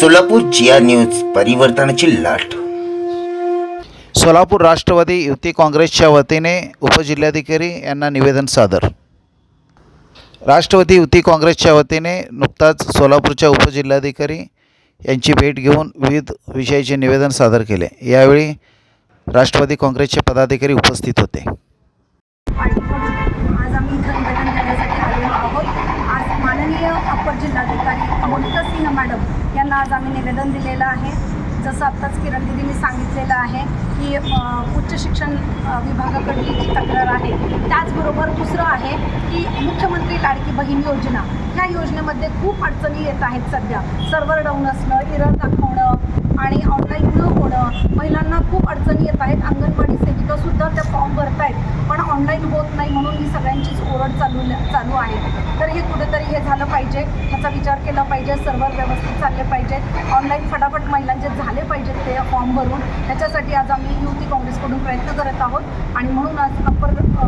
सोलापूर जिया news परिवर्तनाची लाट. सोलापूर राष्ट्रवादी युती काँग्रेसच्या वतीने उपजिल्हाधिकारी यांना निवेदन सादर. राष्ट्रवादी युती काँग्रेसच्या वतीने नुकताच सोलापूरच्या उपजिल्हाधिकारी यांची भेट घेऊन विविध विषयाचे निवेदन सादर केले. यावेळी राष्ट्रवादी काँग्रेसचे पदाधिकारी उपस्थित होते पाठीकडून आज आम्ही इथं निवेदन देण्यासाठी आलेलो आहोत आज माननीय अप्पर जिल्हाधिकारी मोनिका सिंह मॅडम यांना आज आम्ही निवेदन दिलेलं आहे. जसं आत्ताच किरण दिदींनी सांगितलेलं आहे की उच्च शिक्षण विभागाकडली जी तक्रार आहे त्याचबरोबर दुसरं आहे की मुख्यमंत्री लाडकी बहीण योजना. ह्या योजनेमध्ये खूप अडचणी येत आहेत सध्या. सर्व्हर डाऊन असणं इरर दाखवणं आणि ऑनलाईन न होणं महिला खूप अडचणी येत आहेत अंगणवाडी सेविकासुद्धा त्या फॉर्म भरत आहेत होत नाही म्हणून ही सगळ्यांचीच ओरड चालू चालू आहे. तर हे कुठेतरी हे झालं पाहिजे ह्याचा विचार केला पाहिजे सर्व्हर व्यवस्थित चालले पाहिजेत ऑनलाईन फटाफट महिलांचे झाले पाहिजेत ते फॉर्म भरून. ह्याच्यासाठी आज आम्ही युती काँग्रेसकडून प्रयत्न करत आहोत. आणि म्हणून आज अप्पर अ,